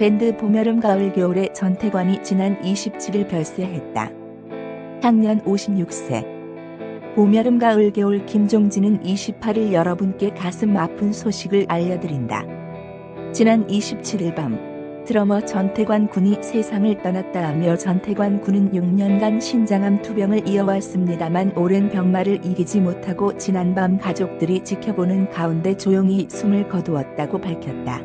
밴드 봄여름 가을 겨울의 전태관이 지난 27일 별세했다. 향년 56세. 봄여름 가을 겨울 김종진은 28일 여러분께 가슴 아픈 소식을 알려드린다. 지난 27일 밤 드러머 전태관 군이 세상을 떠났다 하며 전태관 군은 6년간 신장암 투병을 이어왔습니다만 오랜 병마를 이기지 못하고 지난밤 가족들이 지켜보는 가운데 조용히 숨을 거두었다고 밝혔다.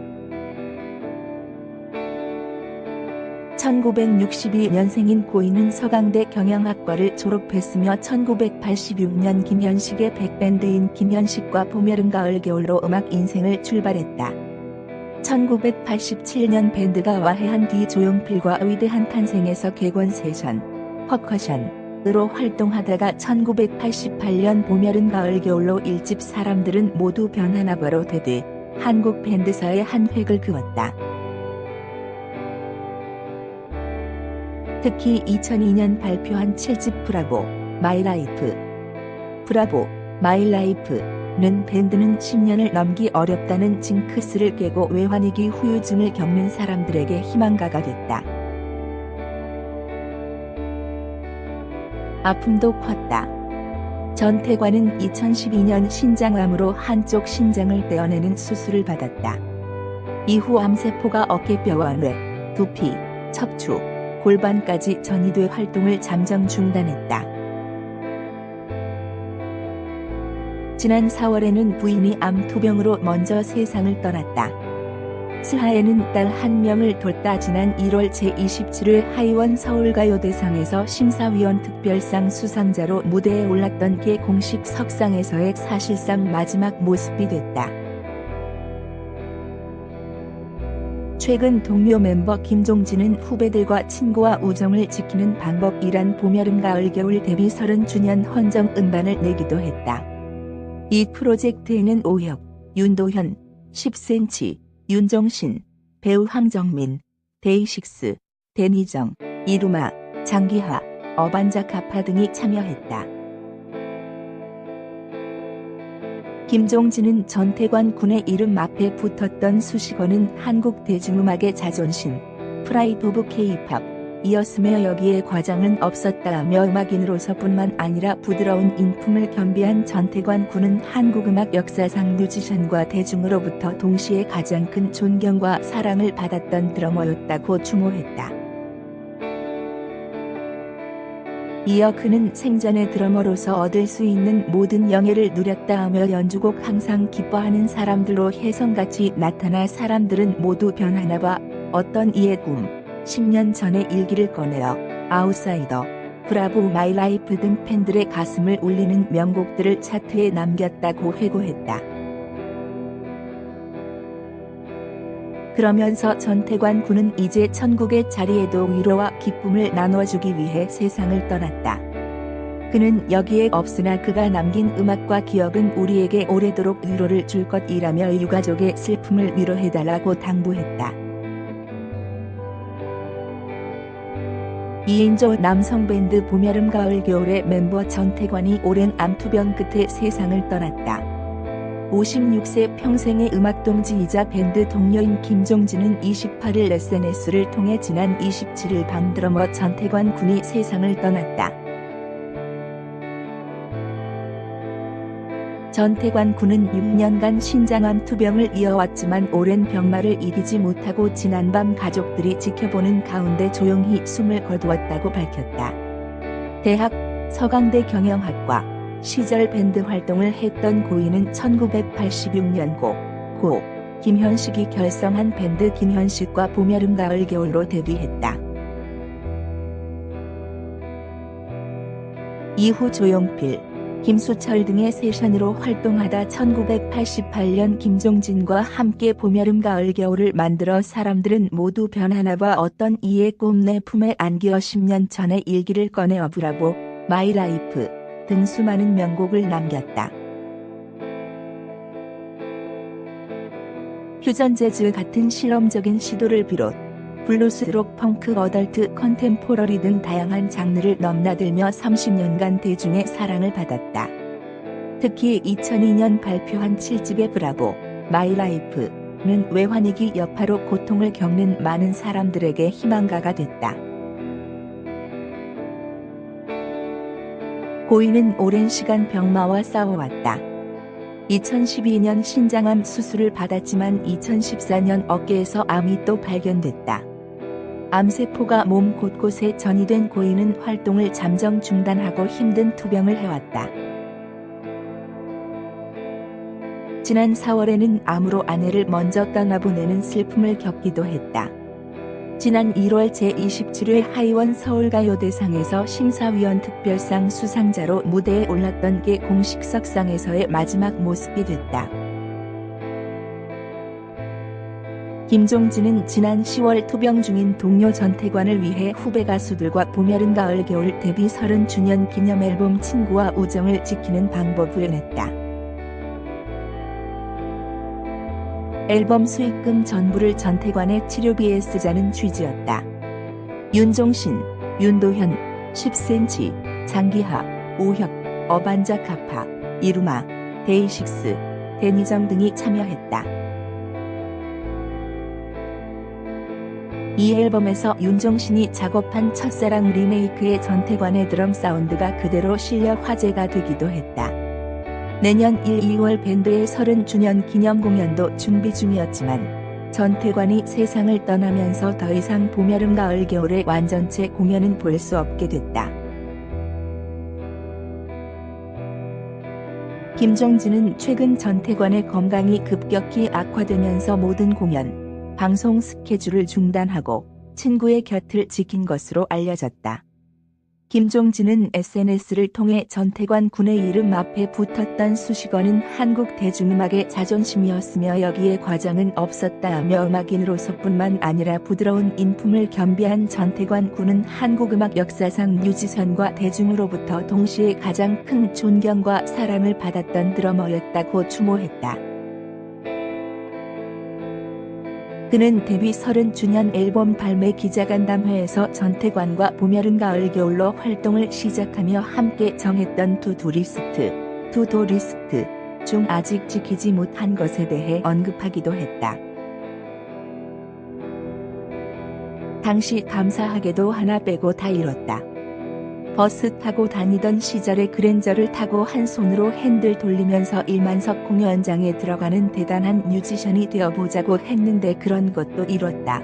1962년생인 고인은 서강대 경영학과를 졸업했으며 1986년 김현식의 백밴드인 김현식과 봄여름 가을 겨울로 음악 인생을 출발했다. 1987년 밴드가 와해한 뒤 조용필과 위대한 탄생에서 객원 세션, 퍼커션으로 활동하다가 1988년 봄여름 가을 겨울로 일집 사람들은 모두 변하나봐로 되듯 한국 밴드사의 한 획을 그었다. 특히 2002년 발표한 7집 브라보, 마이라이프. 브라보, 마이라이프는 밴드는 10년을 넘기 어렵다는 징크스를 깨고 외환위기 후유증을 겪는 사람들에게 희망가가 됐다. 아픔도 컸다. 전태관은 2012년 신장암으로 한쪽 신장을 떼어내는 수술을 받았다. 이후 암세포가 어깨뼈와 뇌, 두피, 척추, 골반까지 전이돼 활동을 잠정 중단했다. 지난 4월에는 부인이 암 투병으로 먼저 세상을 떠났다. 스하에는 딸 한 명을 뒀다 지난 1월 제27회 하이원 서울가요대상에서 심사위원 특별상 수상자로 무대에 올랐던 게 공식 석상에서의 사실상 마지막 모습이 됐다. 최근 동료 멤버 김종진은 후배들과 친구와 우정을 지키는 방법이란 봄여름 가을 겨울 데뷔 30주년 헌정 음반을 내기도 했다. 이 프로젝트에는 오혁, 윤도현, 10cm, 윤종신, 배우 황정민, 데이식스, 데니정, 이루마, 장기하, 어반자카파 등이 참여했다. 김종진은 전태관 군의 이름 앞에 붙었던 수식어는 한국 대중음악의 자존심, 프라이드 오브 케이팝, 이었으며 여기에 과장은 없었다며 음악인으로서뿐만 아니라 부드러운 인품을 겸비한 전태관 군은 한국 음악 역사상 뮤지션과 대중으로부터 동시에 가장 큰 존경과 사랑을 받았던 드러머였다고 추모했다. 이어 그는 생전의 드러머로서 얻을 수 있는 모든 영예를 누렸다 하며 연주곡 항상 기뻐하는 사람들로 혜성같이 나타나 사람들은 모두 변하나 봐 어떤 이의 꿈 10년 전의 일기를 꺼내어 아웃사이더 브라보 마이 라이프 등 팬들의 가슴을 울리는 명곡들을 차트에 남겼다고 회고했다. 그러면서 전태관 군은 이제 천국의 자리에도 위로와 기쁨을 나눠주기 위해 세상을 떠났다. 그는 여기에 없으나 그가 남긴 음악과 기억은 우리에게 오래도록 위로를 줄 것이라며 유가족의 슬픔을 위로해달라고 당부했다. 2인조 남성 밴드 봄여름 가을 겨울의 멤버 전태관이 오랜 암투병 끝에 세상을 떠났다. 56세 평생의 음악 동지이자 밴드 동료인 김종진은 28일 SNS를 통해 지난 27일 밤 드러머 전태관 군이 세상을 떠났다. 전태관 군은 6년간 신장암 투병을 이어왔지만 오랜 병마를 이기지 못하고 지난밤 가족들이 지켜보는 가운데 조용히 숨을 거두었다고 밝혔다. 대학 서강대 경영학과 시절 밴드 활동을 했던 고인은 1986년 고, 고, 김현식이 결성한 밴드 김현식과 봄여름 가을 겨울로 데뷔했다. 이후 조용필, 김수철 등의 세션으로 활동하다 1988년 김종진과 함께 봄여름 가을 겨울을 만들어 사람들은 모두 변하나 봐 어떤 이의 꿈내 품에 안겨 10년 전의 일기를 꺼내 어브라보, 마이라이프 등 수많은 명곡을 남겼다. 퓨전 재즈 같은 실험적인 시도를 비롯 블루스, 록, 펑크, 어덜트, 컨템포러리 등 다양한 장르를 넘나들며 30년간 대중의 사랑을 받았다. 특히 2002년 발표한 7집의 브라보, 마이 라이프는 외환위기 여파로 고통을 겪는 많은 사람들에게 희망가가 됐다. 고인은 오랜 시간 병마와 싸워왔다. 2012년 신장암 수술을 받았지만 2014년 어깨에서 암이 또 발견됐다. 암세포가 몸 곳곳에 전이된 고인은 활동을 잠정 중단하고 힘든 투병을 해왔다. 지난 4월에는 암으로 아내를 먼저 떠나보내는 슬픔을 겪기도 했다. 지난 1월 제27회 하이원 서울가요대상에서 심사위원 특별상 수상자로 무대에 올랐던 게 공식 석상에서의 마지막 모습이 됐다. 김종진은 지난 10월 투병 중인 동료 전태관을 위해 후배 가수들과 봄, 여름, 가을, 겨울 데뷔 30주년 기념 앨범 친구와 우정을 지키는 방법을 냈다. 앨범 수익금 전부를 전태관의 치료비에 쓰자는 취지였다. 윤종신, 윤도현, 10cm, 장기하, 오혁, 어반자 카파, 이루마, 데이식스, 데니정 등이 참여했다. 이 앨범에서 윤종신이 작업한 첫사랑 리메이크의 전태관의 드럼 사운드가 그대로 실려 화제가 되기도 했다. 내년 1, 2월 밴드의 30주년 기념 공연도 준비 중이었지만 전태관이 세상을 떠나면서 더 이상 봄, 여름, 가을, 겨울의 완전체 공연은 볼 수 없게 됐다. 김정진은 최근 전태관의 건강이 급격히 악화되면서 모든 공연, 방송 스케줄을 중단하고 친구의 곁을 지킨 것으로 알려졌다. 김종진은 SNS를 통해 전태관 군의 이름 앞에 붙었던 수식어는 한국 대중음악의 자존심이었으며 여기에 과장은 없었다며 음악인으로서뿐만 아니라 부드러운 인품을 겸비한 전태관 군은 한국 음악 역사상 뮤지션과 대중으로부터 동시에 가장 큰 존경과 사랑을 받았던 드러머였다고 추모했다. 그는 데뷔 30주년 앨범 발매 기자간담회에서 전태관과 봄, 여름, 가을, 겨울로 활동을 시작하며 함께 정했던 투두 리스트, 투도 리스트 중 아직 지키지 못한 것에 대해 언급하기도 했다. 당시 감사하게도 하나 빼고 다 이뤘다. 버스 타고 다니던 시절에 그랜저를 타고 한 손으로 핸들 돌리면서 1만석 공연장에 들어가는 대단한 뮤지션이 되어보자고 했는데 그런 것도 이뤘다.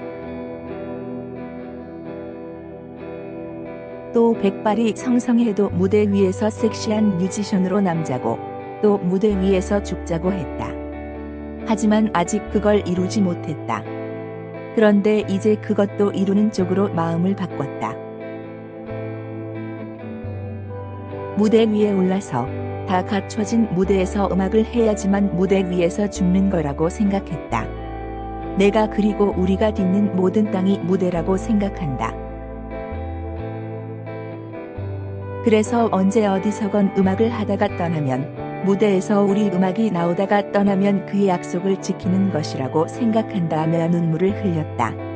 또 백발이 성성해도 무대 위에서 섹시한 뮤지션으로 남자고 또 무대 위에서 죽자고 했다. 하지만 아직 그걸 이루지 못했다. 그런데 이제 그것도 이루는 쪽으로 마음을 바꿨다. 무대 위에 올라서 다 갖춰진 무대에서 음악을 해야지만 무대 위에서 죽는 거라고 생각했다. 내가 그리고 우리가 딛는 모든 땅이 무대라고 생각한다. 그래서 언제 어디서건 음악을 하다가 떠나면 무대에서 우리 음악이 나오다가 떠나면 그 약속을 지키는 것이라고 생각한다며 눈물을 흘렸다.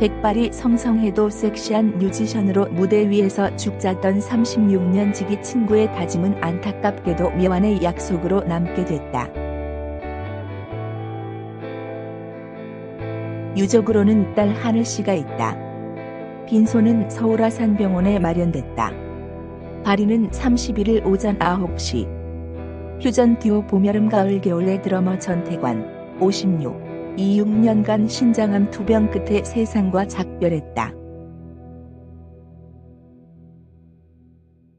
백발이 성성해도 섹시한 뮤지션으로 무대 위에서 죽자던 36년 지기 친구의 다짐은 안타깝게도 묘한의 약속으로 남게 됐다. 유족으로는 딸 하늘 씨가 있다. 빈소는 서울 아산병원에 마련됐다. 발인은 31일 오전 9시. 휴전 듀오 봄, 여름, 가을, 겨울의 드러머 전태관 56 26년간 신장암 투병 끝에 세상과 작별했다.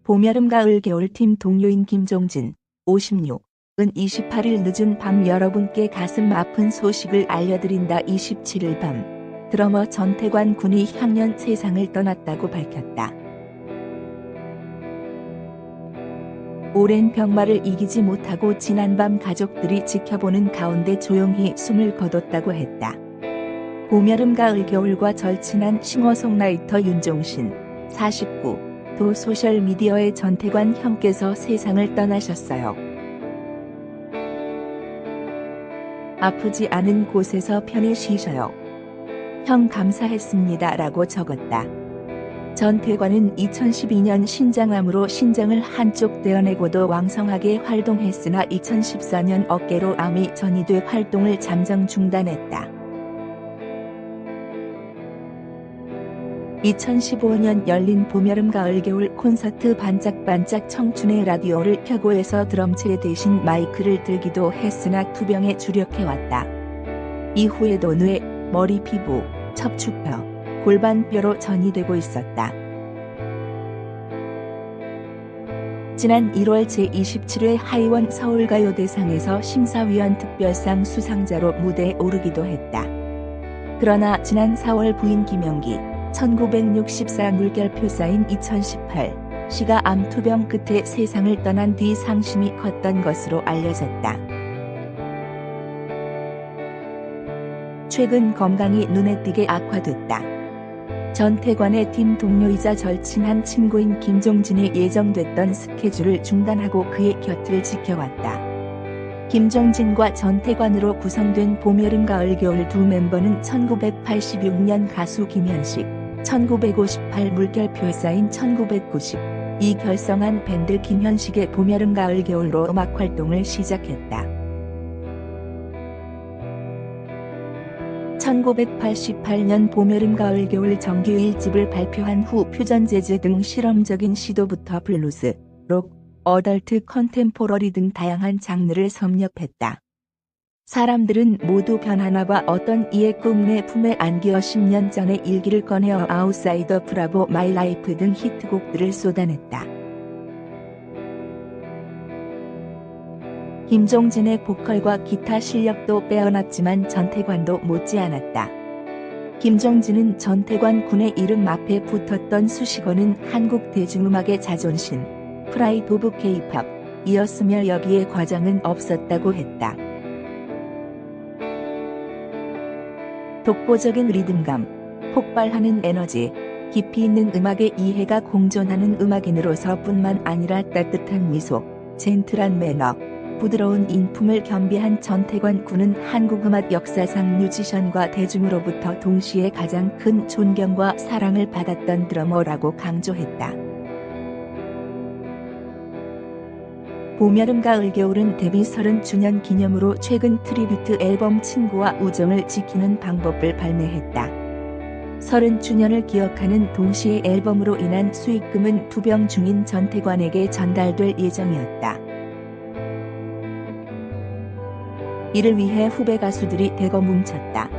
봄, 여름, 가을, 겨울 팀 동료인 김종진, 56 은 28일 늦은 밤 여러분께 가슴 아픈 소식을 알려드린다 27일 밤 드러머 전태관 군이 향년 세상을 떠났다고 밝혔다. 오랜 병마를 이기지 못하고 지난밤 가족들이 지켜보는 가운데 조용히 숨을 거뒀다고 했다. 봄, 여름, 가을, 겨울과 절친한 싱어송라이터 윤종신 49 도 소셜미디어의 전태관 형께서 세상을 떠나셨어요. 아프지 않은 곳에서 편히 쉬셔요. 형 감사했습니다 라고 적었다. 전태관은 2012년 신장암으로 신장을 한쪽 떼어내고도 왕성하게 활동했으나 2014년 어깨로 암이 전이돼 활동을 잠정 중단했다. 2015년 열린 봄여름 가을 겨울 콘서트 반짝반짝 청춘의 라디오를 켜고해서 드럼체 대신 마이크를 들기도 했으나 투병에 주력해왔다. 이후에도 뇌, 머리 피부, 척추뼈, 골반뼈로 전이되고 있었다. 지난 1월 제27회 하이원 서울가요대상에서 심사위원 특별상 수상자로 무대에 오르기도 했다. 그러나 지난 4월 부인 김영기 1964 물결표 사인 2018 시가 암투병 끝에 세상을 떠난 뒤 상심이 컸던 것으로 알려졌다. 최근 건강이 눈에 띄게 악화됐다. 전태관의 팀 동료이자 절친한 친구인 김종진이 예정됐던 스케줄을 중단하고 그의 곁을 지켜왔다. 김종진과 전태관으로 구성된 봄, 여름, 가을, 겨울 두 멤버는 1986년 가수 김현식, 1958 물결표 사인 1990, 이 결성한 밴드 김현식의 봄, 여름, 가을, 겨울로 음악 활동을 시작했다. 1988년 봄, 여름, 가을, 겨울 정규 1집을 발표한 후 퓨전 재즈 등 실험적인 시도부터 블루스, 록, 어덜트 컨템포러리 등 다양한 장르를 섭렵했다. 사람들은 모두 변하나봐 어떤 이의 꿈내 품에 안겨 10년 전의 일기를 꺼내어 아웃사이더 브라보 마이 라이프 등 히트곡들을 쏟아냈다. 김종진의 보컬과 기타 실력도 빼어났지만 전태관도 못지않았다. 김종진은 전태관 군의 이름 앞에 붙었던 수식어는 한국 대중음악의 자존심, 프라이드 오브 케이팝, 이었으며 여기에 과장은 없었다고 했다. 독보적인 리듬감, 폭발하는 에너지, 깊이 있는 음악의 이해가 공존하는 음악인으로서 뿐만 아니라 따뜻한 미소, 젠틀한 매너, 부드러운 인품을 겸비한 전태관 군은 한국 음악 역사상 뮤지션과 대중으로부터 동시에 가장 큰 존경과 사랑을 받았던 드러머라고 강조했다. 봄, 여름, 가을, 겨울은 데뷔 30주년 기념으로 최근 트리뷰트 앨범 친구와 우정을 지키는 방법을 발매했다. 30주년을 기억하는 동시에 앨범으로 인한 수익금은 투병 중인 전태관에게 전달될 예정이었다. 이를 위해 후배 가수들이 대거 뭉쳤다.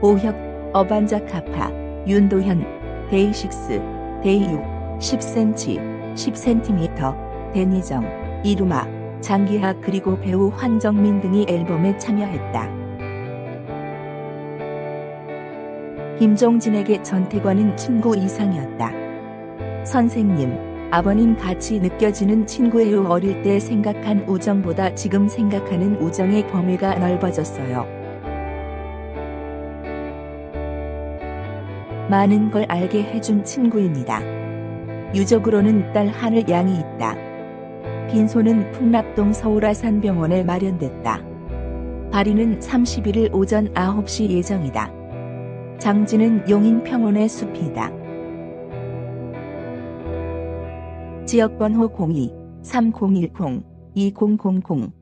오혁, 어반자카파, 윤도현, 데이식스, 데이육, 10cm, 10cm, 데니정, 이루마, 장기하 그리고 배우 황정민 등이 앨범에 참여했다. 김종진에게 전태관은 친구 이상이었다. 선생님, 아버님 같이 느껴지는 친구예요. 어릴 때 생각한 우정보다 지금 생각하는 우정의 범위가 넓어졌어요. 많은 걸 알게 해준 친구입니다. 유족으로는 딸 하늘 양이 있다. 빈소는 풍납동 서울아산병원에 마련됐다. 발인은 31일 오전 9시 예정이다. 장지는 용인평원의 숲이다. 지역번호 02-3010-2000